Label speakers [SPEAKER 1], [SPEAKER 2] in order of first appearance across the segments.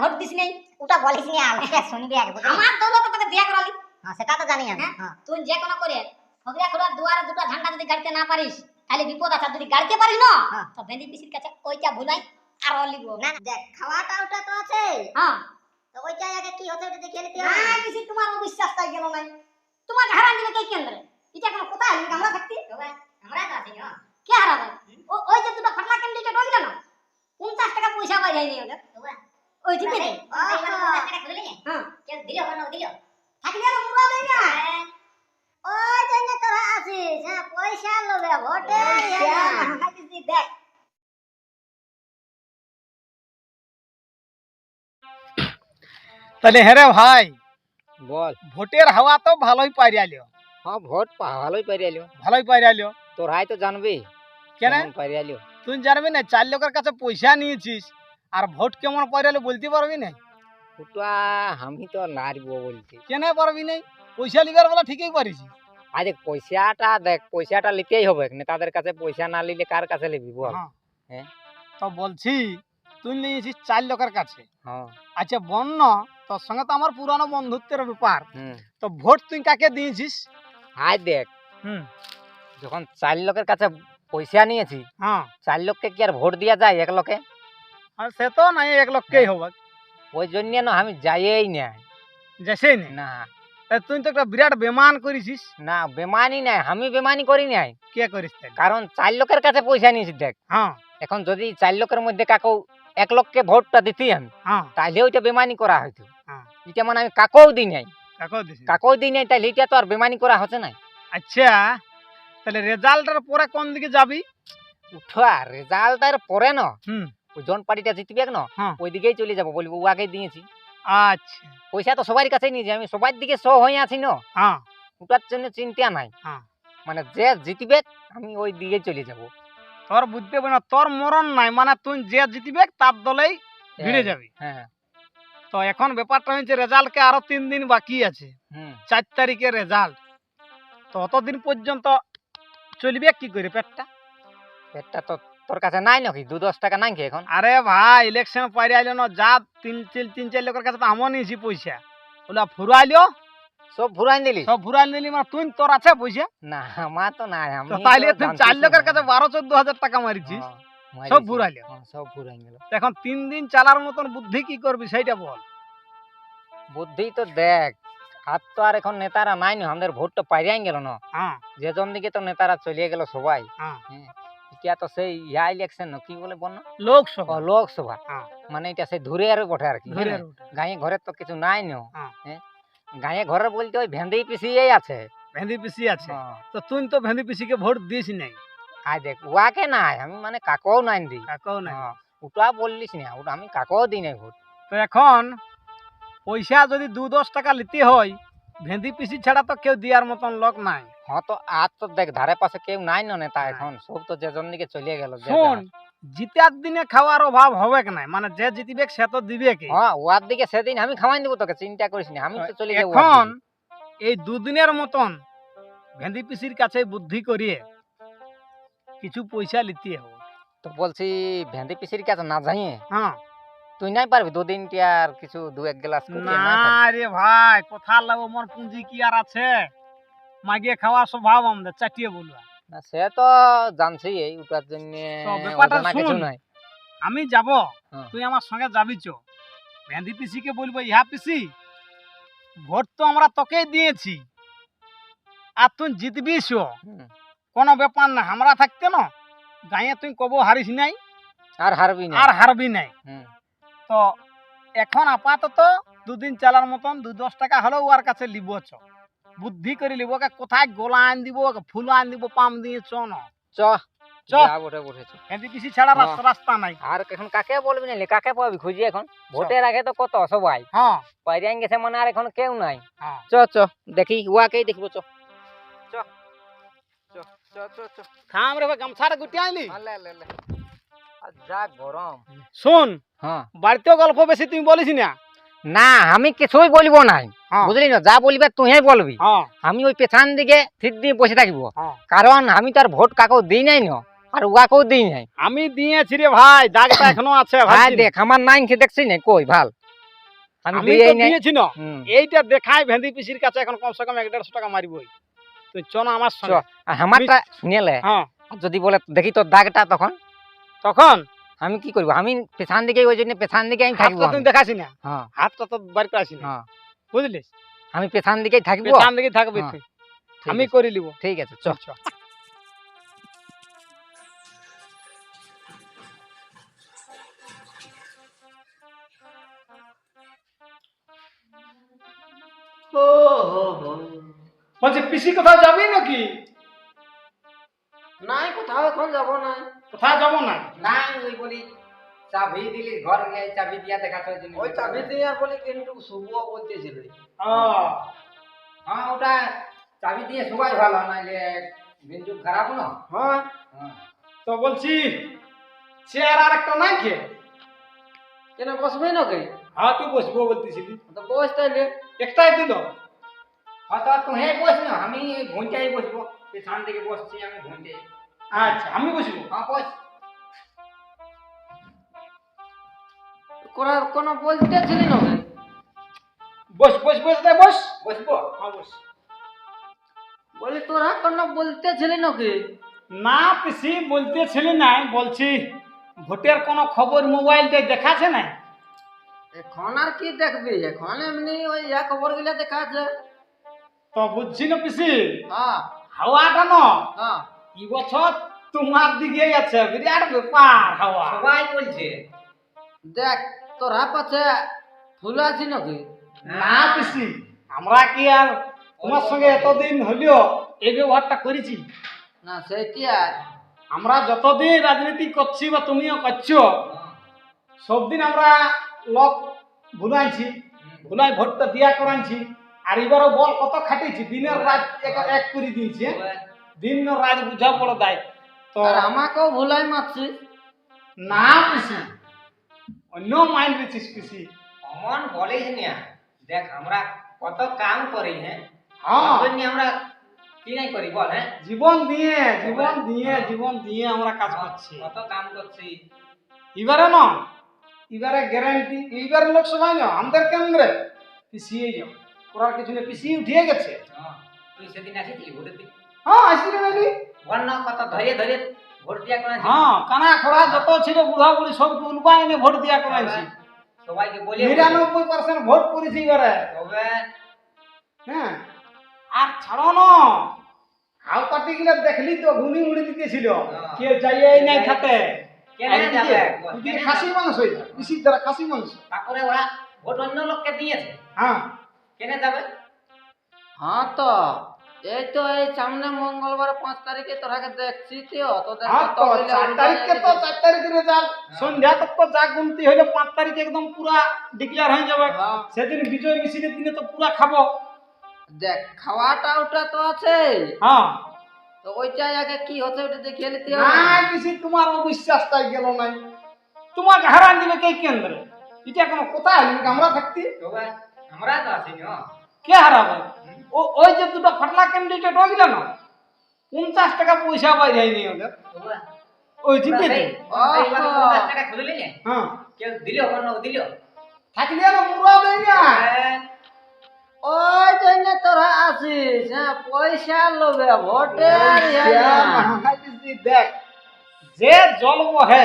[SPEAKER 1] Vote this নেই
[SPEAKER 2] ওটা বলিস নি আর শুনবি বুঝলি?
[SPEAKER 1] আমার দৌলতে তোকে বিয়া করালি।
[SPEAKER 2] হ্যাঁ সেটা তো জানি আমি
[SPEAKER 1] হ্যাঁ?
[SPEAKER 2] হ্যাঁ।
[SPEAKER 1] তুই যে কোনো করে ফকরিয়া খুড়ার দুয়ারে দুটো ঝান্ডা যদি গাড়তে না পারিস তাহলে বিপদ আছে যদি গাড়তে পারিস না
[SPEAKER 2] হ্যাঁ।
[SPEAKER 1] তো ভেন্দি পিসির কাছে ওইটা ভুলাই আর লিখব
[SPEAKER 2] না দেখ খাওয়াটা ওটা তো আছে।
[SPEAKER 1] হ্যাঁ।
[SPEAKER 2] তো ওইটা আগে কি হচ্ছে ওটা দেখে নিতে
[SPEAKER 1] না পিসি তোমার অবিশ্বাস তাই গেল নাই। তোমাকে হারান দিবে কে কেন্দ্রে? এটা কোনো কোথায় আসবে আমরা থাকতি?
[SPEAKER 2] আমরা তো আছি না
[SPEAKER 1] কে হারাবে? ও ওই যে দুটো ফাটলা ক্যান্ডিডেট হইল না পঞ্চাশ টাকা পয়সা পাই যায়নি ওদের ওই ঠিক আছে হ্যাঁ
[SPEAKER 2] দিল কেন দিল
[SPEAKER 1] থাকলে আর মুড়া দেয় না
[SPEAKER 2] ওই জন্য তোরা আছিস হ্যাঁ পয়সা লবে ভোটে
[SPEAKER 1] পয়সা, পিসি দেখ
[SPEAKER 3] তাহলে হ্যাঁ রে ভাই
[SPEAKER 4] বল
[SPEAKER 3] ভোটের হাওয়া তো ভালোই পাইরালিও
[SPEAKER 4] হ্যাঁ ভোট পা- ভালোই পারি আলিও
[SPEAKER 3] ভালোই পাইরালিও
[SPEAKER 4] তোর হাই তো জানবি
[SPEAKER 3] কেন
[SPEAKER 4] কেমন পারি আলিও
[SPEAKER 3] তুই জানবি না চার লোকের কাছে পয়সা নিয়েছিস আর ভোট কেমন পাইরালে বলতে পারবি না?
[SPEAKER 4] ওটা আমি তো নারব বলছি
[SPEAKER 3] কেন পারবি নাই পয়সা লিবার বলা ঠিকই পারিস
[SPEAKER 4] আর দেখ পয়সাটা দেখ পয়সাটা নিতেই হবে। নেতাদের কাছে পয়সা না নিলে কার কাছে নিবি বল?
[SPEAKER 3] হ্যাঁ।
[SPEAKER 4] হ্যাঁ।
[SPEAKER 3] তো বলছি তুই নিয়েছিস চার লোকের কাছে।
[SPEAKER 4] হ্যাঁ।
[SPEAKER 3] আচ্ছা বন্য তোর সঙ্গে তো আমার পুরানো বন্ধুত্বের ব্যাপার।
[SPEAKER 4] হুম।
[SPEAKER 3] তো ভোট তুই কাকে দিয়েছিস?
[SPEAKER 4] আয় দেখ
[SPEAKER 3] হুম।
[SPEAKER 4] যখন চার লোকের কাছে পয়সা নিয়েছি
[SPEAKER 3] হ্যাঁ।
[SPEAKER 4] চার লোককে কি আর ভোট দিয়া যায় এক লোকে?
[SPEAKER 3] আর সে তো নাই এক লোককেই হবে
[SPEAKER 4] ওই জন্য না আমি যাইই নাই।
[SPEAKER 3] যেসেই নেই?
[SPEAKER 4] না।
[SPEAKER 3] তা তুই তো একটা বিরাট বেমান করেছিস।
[SPEAKER 4] না বেমানি নাই আমি বেমানি করি নাই।
[SPEAKER 3] কে করিস
[SPEAKER 4] কারণ চার লোকের কাছে পয়সা নিয়েছি দেখ।
[SPEAKER 3] হ্যাঁ।
[SPEAKER 4] এখন যদি চার লোকের মধ্যে কাকু এক লোককে ভোটটা দিতি আমি
[SPEAKER 3] হ্যাঁ।
[SPEAKER 4] তাহলে ওইটা বেমানি করা হইতো।
[SPEAKER 3] হ্যাঁ।
[SPEAKER 4] এটা মানে আমি কাকেও দিই নাই।
[SPEAKER 3] কাকেও
[SPEAKER 4] দিই নাই তাহলে এটা তো আর বেমানি করা হচ্ছে না
[SPEAKER 3] আচ্ছা তাহলে রেজাল্টের পরে কোন দিকে যাবি?
[SPEAKER 4] উঠা রেজাল্টের পরে না জন পার্টিটা জিতবে না
[SPEAKER 3] হ্যাঁ।
[SPEAKER 4] ওই দিকেই চলে যাব বলব উয়াকে দিয়েছি।
[SPEAKER 3] আচ্ছা।
[SPEAKER 4] পয়সা তো সবার কাছেই নিয়েছি আমি সবার দিকে শো হয়ে আছি না?
[SPEAKER 3] হ্যাঁ।
[SPEAKER 4] ওটার জন্য চিন্তা নাই।
[SPEAKER 3] হ্যাঁ।
[SPEAKER 4] মানে যে জিতবে আমি ওই দিকে চলে যাব।
[SPEAKER 3] তোর বুঝতে পারি না তোর মরণ নাই মানে তুই যে জিতবে তার দলেই ভিড়ে যাবি।
[SPEAKER 4] হ্যাঁ
[SPEAKER 3] তো এখন ব্যাপারটা হচ্ছে রেজাল্টকে আরও তিন দিন বাকি আছে।
[SPEAKER 4] হুম।
[SPEAKER 3] চার তারিখে রেজাল্ট তো অতদিন পর্যন্ত চলবে কি করে পেটটা?
[SPEAKER 4] পেটটা তো তোর কাছে নাই নাকি? দু দশ টাকা নাই এখন?
[SPEAKER 3] আরে ভাই ইলেকশন পাইরে আইলো না যা তিন তিন তিন চার লোকের কাছে তো আমও নিয়েছি পয়সা। ওলা ফুরাইলো?
[SPEAKER 4] সব ভুরাই দিলি?
[SPEAKER 3] সব ফুরাইল নিলি মানে তুই তোর আছে পয়সা?
[SPEAKER 4] না আমার তো নাই আমি
[SPEAKER 3] তাইলে তুই চার লোকের কাছে বারো চোদ্দ হাজার টাকা মারিছিস।
[SPEAKER 4] হ্যাঁ,
[SPEAKER 3] সব। ফুরাইলো।
[SPEAKER 4] হ্যাঁ, সব ফুরাই গেল।
[SPEAKER 3] এখন তিন দিন চালার মতন বুদ্ধি কি করবি সেইটা বল।
[SPEAKER 4] বুদ্ধি তো দেখ আর তো আর এখন নেতারা নাই না আমাদের ভোট তো পাইরাই গেল না।
[SPEAKER 3] হ্যাঁ।
[SPEAKER 4] যে জন দিকে তো নেতারা চলিয়ে গেল সবাই।
[SPEAKER 3] হ্যাঁ।
[SPEAKER 4] এটা তো সেই ইয়া ইলেকশন কি বলে বল
[SPEAKER 3] লোকসভা।
[SPEAKER 4] লোকসভা। মানে এটা সেই ধরে আর বটে আর কি। গাঁয়ে ঘরে তো কিছু নাই না? গাঁয়ে ঘরে বলতে ওই ভেন্দি পিছিয়েই আছে।
[SPEAKER 3] ভেন্দি পিসি আছে। তো তুই তো ভেন্দি পিসিকে ভোট দিস নাই।
[SPEAKER 4] আয় দেখ উয়াকে নাই আমি মানে কাকেও নাই দিই
[SPEAKER 3] কাকেও নাই।
[SPEAKER 4] ওটা বললিস না ওটা আমি কাকেও দিই নাই ভোট।
[SPEAKER 3] তো এখন পয়সা যদি দু দশ টাকা নিতে হয় ভেন্দি পিসি ছাড়া তো কেউ দেওয়ার মতন লোক নাই।
[SPEAKER 4] হ্যাঁ তো আর তো দেখ ধারে পাশে কেউ নাই না নেতা এখন সব তো যে জন দিকে চলিয়ে গেল
[SPEAKER 3] শোন জিতার দিনে খাওয়ার অভাব হবে কি নাই মানে যে জিতবে সে তো দিবে কি
[SPEAKER 4] হ্যাঁ ওয়ার দিকে সেদিন আমি খাওয়াই দেবো তোকে চিন্তা করিস না আমি তো চলে যাব
[SPEAKER 3] এখন এই দুদিনের মতন ভেন্দি পিসির কাছে বুদ্ধি করিয়ে কিছু পয়সা নিতে হবে
[SPEAKER 4] তো বলছি ভেন্দি পিসির কাছে না যাইয়ে
[SPEAKER 3] হ্যাঁ
[SPEAKER 4] তুই নাই পারবি দুদিন কি আর কিছু দু এক গ্লাস
[SPEAKER 3] না রে ভাই কোথা লাগবো মোর পুঁজি কি আর আছে মাগিয়ে খাওয়া স্বভাব আমাদের চাটিয়ে বলবা
[SPEAKER 4] না সে তো জানছি এই ওটার জন্য অজানা কিছু নাই
[SPEAKER 3] আমি যাব
[SPEAKER 4] হ্যাঁ।
[SPEAKER 3] তুই আমার সঙ্গে যাবি চো। ভেন্দি পিসিকে বলব ইহা পিসি ভোট তো আমরা তোকেই দিয়েছি। আর তুই জিতবি চো। কোনো ব্যাপার না আমরা থাকতে না গাঁয়ে তুই কবো হারিস নাই।
[SPEAKER 4] আর হারবি না
[SPEAKER 3] আর হারবি নাই। তো এখন আপাতত দুদিন চালার মতন দু দশ টাকা হলেও ওর কাছে লিব চ। বুদ্ধি করে লিব কোথায় গোলা আন দিব ফুল আন দিব পাম দিয়ে চ না
[SPEAKER 4] চ
[SPEAKER 3] চ।
[SPEAKER 4] যা বটে বসেছে
[SPEAKER 3] ভেন্দি পিসি ছাড়া। রাস্তা রাস্তা নাই।
[SPEAKER 4] আর এখন কাকে বলবি না কাকে পাবি খুঁজি এখন? ভোটের আগে তো কত সবাই।
[SPEAKER 3] হ্যাঁ
[SPEAKER 4] পাইরাই গেছে মানে আর এখন কেউ নাই। চ চ দেখি উয়াকেই দেখব চ। চ। চ চ চ চ।
[SPEAKER 3] থাম রে গামছাটা গুটি আইলি।
[SPEAKER 4] আলে লে লে যা গরম।
[SPEAKER 3] শোন
[SPEAKER 4] হ্যাঁ
[SPEAKER 3] বাড়িতেও গল্প বেশি তুমি বলিস না।
[SPEAKER 4] না আমি কিছুই বলব নাই। বুঝলি না? যা বলবে তুই বলবি।
[SPEAKER 3] হ্যাঁ।
[SPEAKER 4] আমি ওই পেছন দিকে ঠিক দিয়ে বসে থাকব।
[SPEAKER 3] হ্যাঁ।
[SPEAKER 4] কারণ আমি তো আর ভোট কাকেও দিই নাই না আর উয়াকেও দিই নাই।
[SPEAKER 3] আমি দিয়েছি রে ভাই দাগটা এখনও আছে
[SPEAKER 4] ভাই। দেখ আমার নাইন দেখছি না? কই ভালো। আমি
[SPEAKER 3] আমি
[SPEAKER 4] দিয়েই নাই।
[SPEAKER 3] দিয়েছি না। এইটা দেখাই ভেন্দি পিসির কাছে এখন কমসে কম এক দেড়শো টাকা মারিবই তুই চ না আমার সঙ্গে।
[SPEAKER 4] আমারটা শুনেলে
[SPEAKER 3] হ্যাঁ।
[SPEAKER 4] যদি বলে দেখি তোর দাগটা তখন?
[SPEAKER 3] তখন?
[SPEAKER 4] আমি কি করব? আমি পেছান দিকে ওই জন্য পেছান দিকে আমি থাকব
[SPEAKER 3] তুমি দেখাছি না
[SPEAKER 4] হ্যাঁ।
[SPEAKER 3] হাতটা তো বাড়ি করে আসি না
[SPEAKER 4] হ্যাঁ।
[SPEAKER 3] বুঝলিস?
[SPEAKER 4] আমি পেছান দিকেই থাকব?
[SPEAKER 3] পেছন দিকে থাকবি
[SPEAKER 4] হ্যাঁ,
[SPEAKER 3] তুই। আমি করে নিব।
[SPEAKER 4] ঠিক আছে চ।
[SPEAKER 3] চ। বলছি পিসি কোথাও যাবি নাকি?
[SPEAKER 4] নাই কোথাও এখন যাব না
[SPEAKER 3] কোথাও যাব না
[SPEAKER 4] নাই ওই বলি চাবি দিলি ঘর গিয়ে চাবি দিয়া দেখাতে
[SPEAKER 5] ওই চাবি দিয়ে আর বলে কিন্তু শুভ বলতেছিল।
[SPEAKER 4] হ্যাঁ ওটা চাবি দিয়ে সবাই ভালো নাইলে বিন্দু খারাপ না?
[SPEAKER 5] হ্যাঁ।
[SPEAKER 4] হ্যাঁ।
[SPEAKER 3] তো বলছি চেয়ার আর একটা নাই খে
[SPEAKER 5] কেন বসবে নাকি
[SPEAKER 3] হ্যাঁ তুই বসবো বলতেছিলি।
[SPEAKER 5] তো বস তাইলে।
[SPEAKER 3] একটাই দিল।
[SPEAKER 4] হ্যাঁ তো তুমি বস না আমি ঘুমটাই বসবো। পেছন দিকে বসছি আমি ঘুমটে
[SPEAKER 3] আচ্ছা আমি বসবো।
[SPEAKER 4] হ্যাঁ বস।
[SPEAKER 5] করার কোনো বলতেছিলি নাকি
[SPEAKER 3] বস বস বস দে বস।
[SPEAKER 4] বসবো?
[SPEAKER 3] হ্যাঁ বস।
[SPEAKER 5] বলি তোরা কোনো বলতেছিলি নাকি
[SPEAKER 3] না পিসি বলতেছিলি নাই বলছি ভোটের কোনো খবর মোবাইলটা দেখাছে না
[SPEAKER 5] এখন আর কি দেখবি? এখন এমনি ওই ইয়া খবরগুলা দেখাচ্ছে
[SPEAKER 3] তো বুঝছি না পিসি।
[SPEAKER 5] হ্যাঁ।
[SPEAKER 3] হাওয়াটা না?
[SPEAKER 5] হ্যাঁ।
[SPEAKER 3] এই বছর তোমার দিকে আছে বিরাট ব্যাপার হাওয়া।
[SPEAKER 4] সবাই বলছে।
[SPEAKER 5] দেখ তোরা পাছে ফুল আছি নাকি?
[SPEAKER 3] না পিসি। আমরা কি আর তোমার সঙ্গে এতদিন হলেও এই ব্যবহারটা করেছি?
[SPEAKER 5] না সেইটা
[SPEAKER 3] আমরা যতদিন রাজনীতি করছি বা তুমিও করছ সবদিন আমরা লোক ভুলাইছি ভুলাই ভোটটা দিয়া করাইছি আর এবারও বল কত খাটিয়েছি? দিনের রাত এক এক করে দিয়েছে দিন রাত বুঝা পড়ে দেয়। তো
[SPEAKER 5] আর আমাকেও ভুলাই মারছিস?
[SPEAKER 3] না পিসি। অন্য মাইন্ড রেছিস পিসি
[SPEAKER 4] অমন বলিস না। দেখ আমরা কত কাম করি হ্যাঁ?
[SPEAKER 3] হ্যাঁ।
[SPEAKER 4] আমরা কি নাই করি বল হ্যাঁ?
[SPEAKER 3] জীবন দিয়ে জীবন দিয়ে জীবন দিয়ে আমরা কাজ করছি।
[SPEAKER 4] কত কাম করছি।
[SPEAKER 3] এবারে না এবারে গ্যারান্টি এইবারে লোকসভায় না আমাদের কেন্দ্রে পিছিয়ে যাও। করার কিছু নেই পিছিয়ে উঠিয়ে গেছে।
[SPEAKER 4] হ্যাঁ, তুই সেদিন আসিছিলি ভোটের দিন
[SPEAKER 3] হ্যাঁ আসলে
[SPEAKER 4] বল না কত ধরে ধরে
[SPEAKER 3] হ্যাঁ কানা খোড়া যত ছিল বুড়া বুড়ি সবকে উলবা এনে ভোট দিয়া করাইছি
[SPEAKER 4] সবাইকে বলে
[SPEAKER 3] নিরানব্বই পার্সেন্ট ভোট করেছি এবারে।
[SPEAKER 4] তবে
[SPEAKER 3] হ্যাঁ আর ছাড়ো না। হাও পার্টি গুলো দেখলি তো ঘুনি মুড়ি দিতেছিল।
[SPEAKER 4] হ্যাঁ।
[SPEAKER 3] কে যাইয়াই নাই খাতে? খাসি? মাংস পিসির দ্বারা খাসি মাংস
[SPEAKER 4] তারপরে ওরা ভোট অন্য লোককে দিয়েছে।
[SPEAKER 3] হ্যাঁ।
[SPEAKER 4] কেনে যাবে?
[SPEAKER 5] হ্যাঁ তো। এই তো এই সামনে মঙ্গলবার পাঁচ তারিখে তোরাকে দেখছি তো
[SPEAKER 3] তো চার তারিখে তো
[SPEAKER 5] হয়ে
[SPEAKER 3] চার তারিখের রেজাল্ট সন্ধ্যা তক তো যা গুনতি হইলে পাঁচ তারিখে একদম পুরা ডিক্লেয়ার হয়ে যাবে।
[SPEAKER 5] হ্যাঁ।
[SPEAKER 3] সেদিন বিজয় মিছিলের দিনে তো পুরা খাব।
[SPEAKER 5] দেখ খাওয়াটা ওটা তো আছে।
[SPEAKER 3] হ্যাঁ।
[SPEAKER 5] তো ওইটাই আগে কি হচ্ছে ওটা দেখিয়ে নিতে
[SPEAKER 3] না
[SPEAKER 5] হবে
[SPEAKER 3] কিছু তোমার অবিশ্বাসটাই গেল নাই। তোমাকে হারান দিবে কে কেন্দ্রে? এটা কোনো কোথায় আমরা থাকতি?
[SPEAKER 4] আমরা তো আছি না?
[SPEAKER 3] কে হারাবে? ও ওই যে দুটো ফাটলা ক্যান্ডিডেট হয়ে গেল না? পঞ্চাশ টাকা পয়সা বাইরে হয়নি ওদের। ওই জিতে হ্যাঁ।
[SPEAKER 4] দিল
[SPEAKER 3] থাকলে মুরা দেয় না।
[SPEAKER 4] হ্যাঁ,
[SPEAKER 5] ওই জন্য তোরা আসিস হ্যাঁ পয়সা লোভে ভোটের
[SPEAKER 3] দেখ যে জলব হে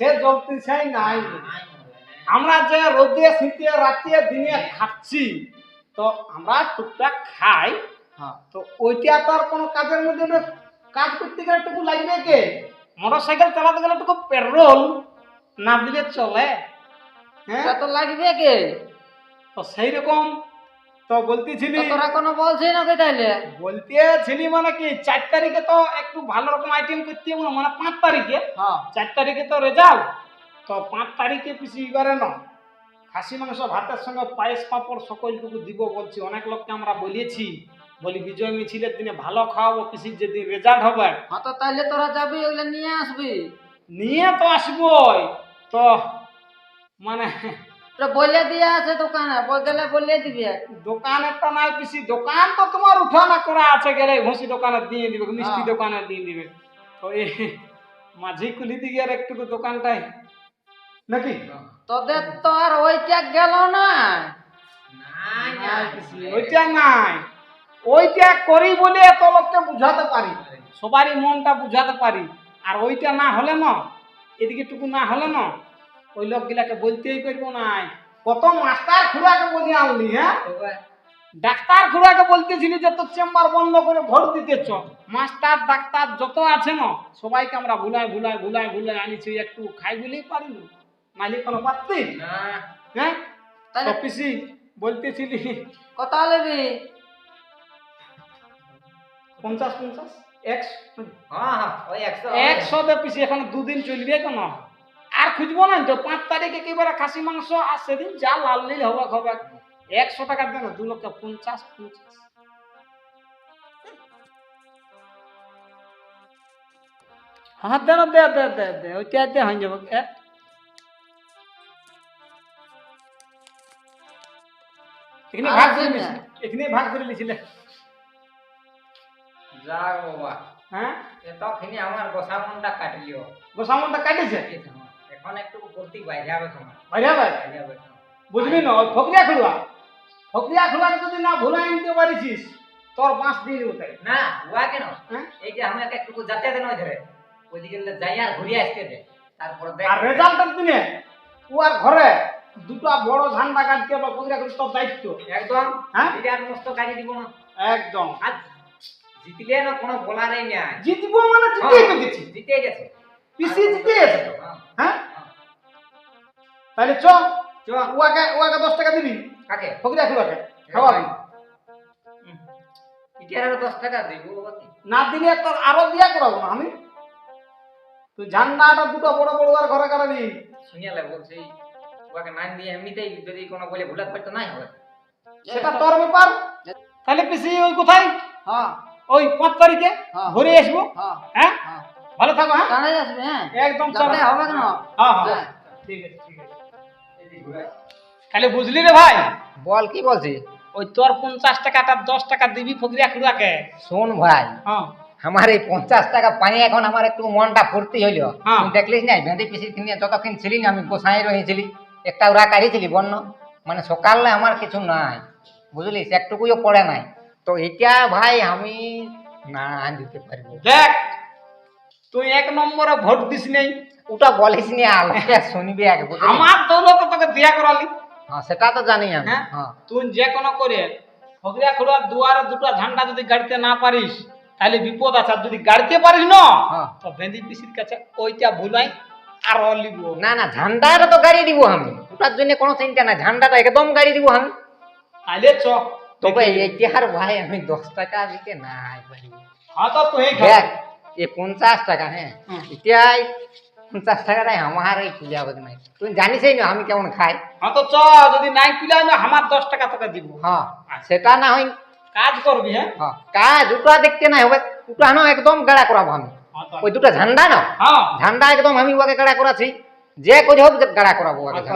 [SPEAKER 3] সে জলতে চাই নাই। আমরা যে রোদে শীতে রাতে দিনে খাচ্ছি তো আমরা টুকটাক খাই।
[SPEAKER 5] হ্যাঁ।
[SPEAKER 3] তো ওইটা তো আর কোনো কাজের মধ্যে কাজ করতে গেলে টুকু লাগবে কে? মোটর সাইকেল চালাতে গেলে টুকু পেট্রোল। না দিলে চলে। হ্যাঁ?
[SPEAKER 5] তো লাগবে কে?
[SPEAKER 3] তো সেই রকম তো বলতেছিলি
[SPEAKER 5] তোরা কোনো বলছিস নাকি তাইলে?
[SPEAKER 3] বলতেছিলি মানে কি চার তারিখে তো একটু ভালো রকম আইটেম করতে মানে পাঁচ তারিখে।
[SPEAKER 5] হ্যাঁ।
[SPEAKER 3] চার তারিখে তো রেজাল্ট তো পাঁচ তারিখে পিসি এবারে না খাসি মাংস ভাতের সঙ্গে পায়েস পাঁপড় সকলটুকু দিব বলছি। অনেক লোককে আমরা বলেছি বলি বিজয় মিছিলের দিনে ভালো খাওয়াবো পিসির যেদিন রেজাল্ট হবে।
[SPEAKER 5] হ্যাঁ তো তাইলে তোরা যাবি ওগুলো নিয়ে আসবি।
[SPEAKER 3] নিয়ে তো আসবই। তো মানে
[SPEAKER 5] তো বলে দিয়ে আছে দোকানে বলে বলে দিবি।
[SPEAKER 3] দোকানের তো নাই পিসি দোকান তো তোমার উঠানা করা আছে গেলে ঘুষি দোকানে দিয়ে দিবে মিষ্টি
[SPEAKER 5] হ্যাঁ।
[SPEAKER 3] দোকানে দিয়ে দিবে। তো এই মাঝি কুলি দিকে আর একটু দোকানটাই নাকি?
[SPEAKER 5] তোদের তো আর ওইটা গেল না।
[SPEAKER 3] ওইটা নাই। ওইটা করি বলে এত লোককে বুঝাতে পারি। সবারই মনটা বুঝাতে পারি। আর ওইটা না হলে না এদিকে টুকু না হলে না ওই লোকগুলাকে বলতেই পারব নাই। কত মাস্টার খুড়াকে বলি আনলি হ্যাঁ? ডাক্তার খুড়াকে বলতেছিলি যে তোর চেম্বার বন্ধ করে ভোট দিতেছ। মাস্টার ডাক্তার যত আছে না সবাইকে আমরা ভুলাই ভুলাই ভুলাই ভুলাই আনিছি। একটু খাই বলেই পারি নাহলে কোনো পারতি হ্যাঁ?
[SPEAKER 5] তাহলে
[SPEAKER 3] পিসি বলতেছিলি।
[SPEAKER 5] কত নেবি
[SPEAKER 3] পঞ্চাশ পঞ্চাশ? একশো?
[SPEAKER 4] হ্যাঁ হ্যাঁ একশো।
[SPEAKER 3] একশো দে পিসি এখন দুদিন চলবে কেন? আর খুঁজবো না তো পাঁচ তারিখ একেবারে খাসি মাংস আর সেদিন যা লাল নীল হবে হবে একশো টাকা দেন দু লক্ষ পঞ্চাশ পঞ্চাশ। হ্যাঁ দেন দে দে দে দে ওইটা দে হয়ে যাবে। এখানে ভাগ করে লিছি এখানে ভাগ করে লিছিলে
[SPEAKER 4] যাক বাবা।
[SPEAKER 3] হ্যাঁ?
[SPEAKER 4] এতখানি আমার বসা মনটা কাটলিও
[SPEAKER 3] গোসামনটা কাটিছে
[SPEAKER 4] এখন একটু বলতে বাইরে যাবে তোমার। বাইরে যাবে
[SPEAKER 3] বুঝলি না ফকরিয়া খুলুয়া ফকরিয়া খুলুয়াকে যদি না ভুলাই আনতে পারিছিস তোর বাঁশ দিয়ে দেবো
[SPEAKER 4] না উয়া কেন?
[SPEAKER 3] হ্যাঁ?
[SPEAKER 4] এই যে আমি একটু যাতে দেন ওই ধরে। ওইদিকে যাই আর ঘুরে আসতে দে। তারপর দেখ।
[SPEAKER 3] আর রেজাল্টের দিনে ও আর ঘরে দুটো বড় ঝান্ডা কাটতে বা ফকরিয়া খুলি তোর দায়িত্ব।
[SPEAKER 4] একদম?
[SPEAKER 3] হ্যাঁ?
[SPEAKER 4] বিরাট মস্ত গাড়ি দিব না।
[SPEAKER 3] একদম।
[SPEAKER 4] আজ জিতলে না কোনো বলারই নাই।
[SPEAKER 3] জিতবো মানে জিতেই তো গেছি।
[SPEAKER 4] জিতে গেছে।
[SPEAKER 3] পিসি জিতে গেছে
[SPEAKER 4] হ্যাঁ।
[SPEAKER 3] হ্যাঁ? তাহলে চ।
[SPEAKER 4] চ।
[SPEAKER 3] ওয়াকে ওয়াকে দশ টাকা দিবি?
[SPEAKER 4] কাকে?
[SPEAKER 3] ফকরিয়া খুলুয়াকে খাওয়াবি
[SPEAKER 4] ইটার দশ টাকা দিব
[SPEAKER 3] না দিলে তোর আরও দিয়া করাবো না আমি। তুই ঝান্ডাটা দুটো বড় বড় আর ঘরে কাটাবি।
[SPEAKER 4] শুনিয়ালে বলছি ওকে নাম দিয়ে এমনিতেই যদি কোনো বলে ভুলাত পারতো নাই হবে।
[SPEAKER 3] সেটা তোর ব্যাপার। তাহলে পিসি ওই কোথায়?
[SPEAKER 5] হ্যাঁ।
[SPEAKER 3] ওই পাঁচ তারিখে
[SPEAKER 5] হ্যাঁ।
[SPEAKER 3] ঘুরে আসব।
[SPEAKER 5] হ্যাঁ।
[SPEAKER 3] হ্যাঁ?
[SPEAKER 5] হ্যাঁ।
[SPEAKER 3] ভালো থাকো হ্যাঁ?
[SPEAKER 5] জানাই আসবে হ্যাঁ।
[SPEAKER 3] একদম
[SPEAKER 5] যাতে
[SPEAKER 3] চলো।
[SPEAKER 5] হবে কেন?
[SPEAKER 3] হ্যাঁ হ্যাঁ।
[SPEAKER 5] হ্যাঁ।
[SPEAKER 3] ঠিক আছে ঠিক আছে। তাহলে বুঝলি রে ভাই?
[SPEAKER 4] বল কি বলছি?
[SPEAKER 3] ওই তোর পঞ্চাশ টাকাটা দশ টাকা দিবি ফকরিয়া খুড়াকে
[SPEAKER 4] শোন ভাই
[SPEAKER 3] হ্যাঁ।
[SPEAKER 4] আমার এই পঞ্চাশ টাকা পানি এখন আমার একটু মনটা ফুর্তি হইল।
[SPEAKER 3] হ্যাঁ।
[SPEAKER 4] তুই দেখলিস না ভেঁদি পিসি কিনে যতক্ষণ ছিলি না আমি গোসাই রয়েছিলি একটা ওরা কাঢ়িছিলি বন্য। মানে সকালে আমার কিছু নাই বুঝলিস? একটুকুও পড়ে নাই। তো এটা ভাই আমি না দিতে পারব।
[SPEAKER 3] দেখ তুই এক নম্বরে ভোট দিস নেই।
[SPEAKER 4] ওটা বলিস নি আলোকে শুনবি আগে বুঝলি?
[SPEAKER 3] আমার দৌলত তোকে দিয়া করালি।
[SPEAKER 4] হ্যাঁ সেটা তো জানি আমি
[SPEAKER 3] হ্যাঁ?
[SPEAKER 4] হ্যাঁ।
[SPEAKER 3] তুই যে কোনো করে ফকরিয়া খুড়ার দুয়ারে দুটো ঝান্ডা যদি গাড়িতে না পারিস তাহলে বিপদ আছে। যদি গাড়িতে পারিস না
[SPEAKER 4] হ্যাঁ।
[SPEAKER 3] তো ভেন্দি পিসির কাছে ওইটা ভুলাই আর লিব
[SPEAKER 4] না না ঝান্ডাটা তো গাড়ি দিব আমি ওটার জন্য কোনো চিন্তা নাই ঝান্ডাটা একদম গাড়ি দিব আমি
[SPEAKER 3] তাহলে চ
[SPEAKER 4] তবে এটার ভাই আমি দশ টাকা দিতে নাই পারি
[SPEAKER 3] হ্যাঁ তো তুই
[SPEAKER 4] দেখ এই পঞ্চাশ টাকা হ্যাঁ
[SPEAKER 3] হুম।
[SPEAKER 4] এটাই পঞ্চাশ টাকাটাই আমার এই পূজা হবে নাই তুই জানিসই না আমি কেমন খাই
[SPEAKER 3] হ্যাঁ তো চ যদি নাই পিলাই না আমার দশ টাকা তোকে দিব
[SPEAKER 4] হ্যাঁ সেটা না হয়
[SPEAKER 3] কাজ করবি হ্যাঁ
[SPEAKER 4] হ্যাঁ কাজ ওটা দেখতে নাই হবে ওটা না একদম গাড়া করাবো আমি
[SPEAKER 3] হ্যাঁ তো-
[SPEAKER 4] ওই দুটো ঝান্ডা না
[SPEAKER 3] হ্যাঁ।
[SPEAKER 4] ঝান্ডা একদম আমি ওকে গাড়া করাছি। যে করে হোক গাড়া করাবো
[SPEAKER 3] আচ্ছা